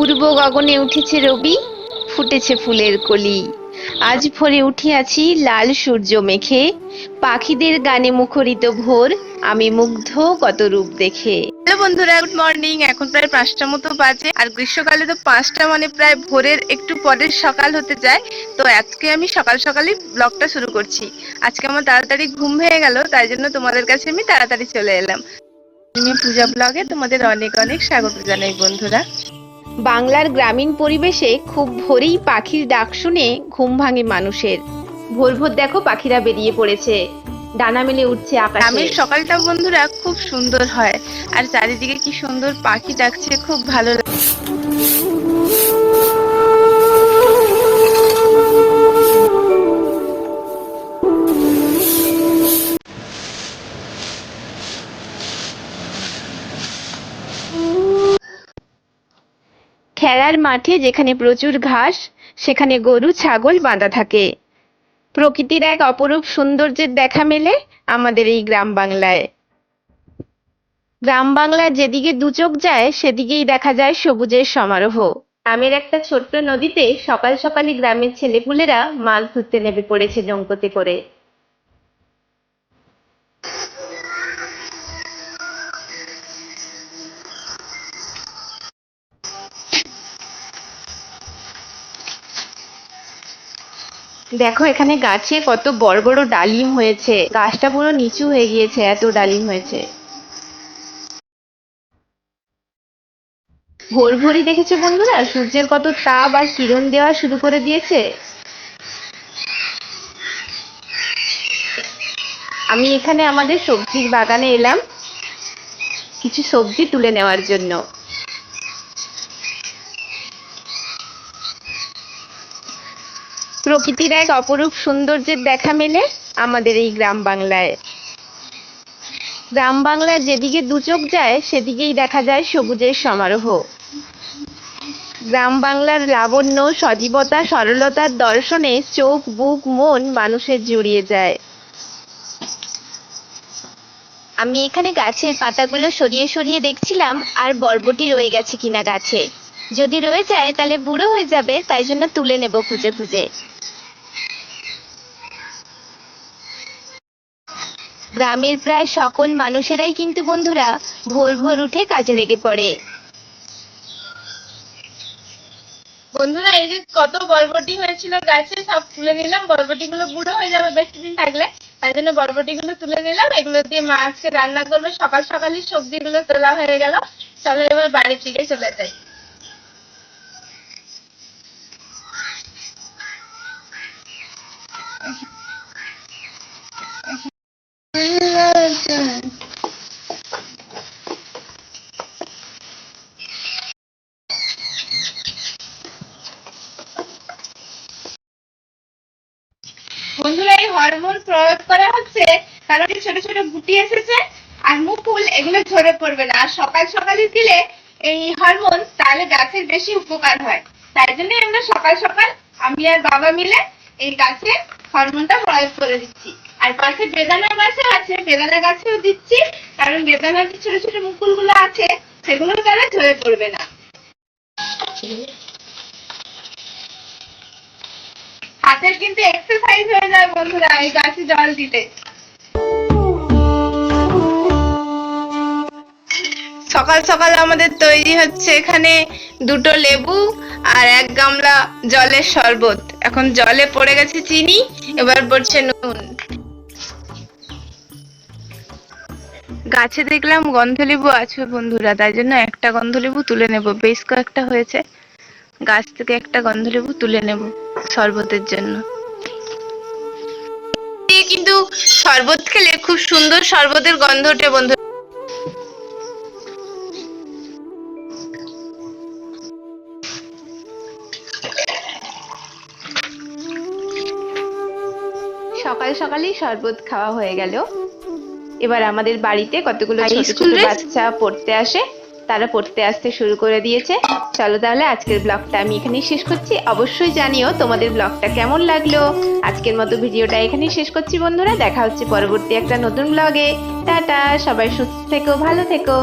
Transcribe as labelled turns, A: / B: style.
A: পূর্ব গগনে উঠেছে রবি, ফুটেছে ফুলের কলি। আজ ভোরে উঠিয়াছি লাল সূর্য মেখে পাখিদের গানে মুখরিত ভোর, আমি মুগ্ধ কত রূপ দেখে।
B: হ্যালো বন্ধুরা, গুড মর্নিং। এখন প্রায় পাঁচটা মতো বাজে, আর গ্রীষ্মকালে তো পাঁচটা মানে প্রায় ভোরের একটু পরের সকাল হতে যায়। তো আজকে আমি সকাল সকালই ব্লগটা শুরু করছি। আজকে আমার তাড়াতাড়ি ঘুম হয়ে গেল, তাই জন্য তোমাদের কাছে আমি তাড়াতাড়ি চলে এলাম। পূজা ব্লগে তোমাদের অনেক অনেক স্বাগত জানাই বন্ধুরা।
A: বাংলার গ্রামীণ পরিবেশে খুব ভোরেই পাখির ডাক শুনে ঘুম ভাঙে মানুষের। ভোর ভোর দেখো পাখিরা বেরিয়ে পড়েছে। ডানা মেলে উঠছে আকাশে।
B: গ্রামের সকালটা বন্ধুরা খুব সুন্দর হয়। আর চারিদিকে কি সুন্দর পাখি ডাকছে, খুব ভালো লাগে।
A: খেলার মাঠে যেখানে প্রচুর ঘাস, সেখানে গরু, ছাগল বাঁধা থাকে। প্রকৃতির এক অপরূপ সৌন্দর্যের দেখা মেলে আমাদের এই গ্রাম বাংলায়। গ্রাম বাংলার যেদিকে দুচোখ যায়, সেদিকেই দেখা যায় সবুজের সমারোহ। গ্রামের একটা ছোট্ট নদীতে সকাল সকালই গ্রামের ছেলেপুলেরা মাছ ধরতে নেমে পড়েছে নৌকোতে করে। দেখো, এখানে গাছে কত বড় বড় ডালিম হয়েছে। গাছটা পুরো নিচু হয়ে গিয়েছে, এত ডালিম হয়েছে। ভোর ভোরই দেখেছ বন্ধুরা? সূর্যের কত তাপ আর কিরণ দেওয়া শুরু করে দিয়েছে। আমি এখানে আমাদের সবজির বাগানে এলাম। কিছু সবজি তুলে নেওয়ার জন্য। প্রকৃতির এক অপরূপ সৌন্দর্যের দেখা মেলে আমাদের এই গ্রাম বাংলায়। গ্রাম বাংলার যেদিকে দুচোখ যায়, সেদিকেই দেখা যায় সবুজের সমারোহ। গ্রাম বাংলার লাবণ্য, সজীবতা, সরলতার দর্শনে চোখ, বুক, মন মানুষের জুড়িয়ে যায়। আমি এখানে গাছের পাতাগুলো সরিয়ে সরিয়ে দেখছিলাম, আর বরবটি রয়ে গেছে কিনা গাছে। যদি রয়ে যায়, তাহলে বুড়ো হয়ে যাবে, তাই জন্য তুলে নেব খুঁজে খুঁজে। গ্রামের প্রায় সকল মানুষেরাই কিন্তু বন্ধুরা ভোর ভোর উঠে কাজে লেগে পড়ে।
B: বন্ধুরা, এই যে কত বরবটি হয়েছিল গাছে, সব তুলে নিলাম। বরবটি গুলো বুড়ো হয়ে যাবে বেশি দিন থাকলে। তাই জন্য বরবটি গুলো তুলে নিলাম। এগুলো দিয়ে মা আজকে রান্না করবে। সকাল সকালই সবজি গুলো তোলা হয়ে গেল। চলো এবার বাড়ির দিকে চলে যাই। বন্ধুরা, এই হরমোন প্রয়োগ করা হচ্ছে কারণ ছোট ছোট গুটি এসেছে আর মুকুল এগুলো ঝরে পড়বে না। আর সকাল সকালই দিলে এই হরমোন তাহলে গাছের বেশি উপকার হয়। তাই জন্য আমরা সকাল সকাল আমি আর বাবা মিলে এই গাছে হরমোনটা প্রয়োগ করে দিচ্ছি। আর পাশে বেদানা গাছে আছে, বেদানা গাছেও দিচ্ছি, কারণ বেদানার যে ছোট ছোট মুকুলগুলো আছে সেগুলো তাহলে ঝরে পড়বে না। হাতের কিন্তু এক্সারসাইজ হয়ে যায় বন্ধুরা, এই গাছে জল দিতে। সকাল সকাল আমাদের তৈরি হচ্ছে এখানে দুটো লেবু আর এক গামলা জলের শরবত। এখন জলে পড়ে গেছে চিনি, এবার পড়ছে নুন। গাছে দেখলাম গন্ধলেবু আছে বন্ধুরা, তাই জন্য একটা গন্ধলেবু তুলে নেব। বেশ কয়েকটা হয়েছে। গাছ থেকে একটা গন্ধলেবু তুলে নেব শরবতের জন্য। কিন্তু শরবত খেলে খুব সুন্দর শরবতের গন্ধ ওঠে বন্ধু।
A: সকাল সকালেই শরবত খাওয়া হয়ে গেল। এবার আমাদের বাড়িতে কতগুলো
B: স্কুল
A: বাচ্চা পড়তে আসে তারা পড়তে আসতে শুরু করে দিয়েছে। চলো তাহলে আজকের ব্লগটা আমি এখানেই শেষ করছি। অবশ্যই জানিও তোমাদের ব্লগটা কেমন লাগল। আজকের মতো ভিডিওটা এখানেই শেষ করছি বন্ধুরা। দেখা হচ্ছে পরবর্তী একটা নতুন ব্লগে। টাটা সবাই সুস্থ থেকো ভালো থেকো।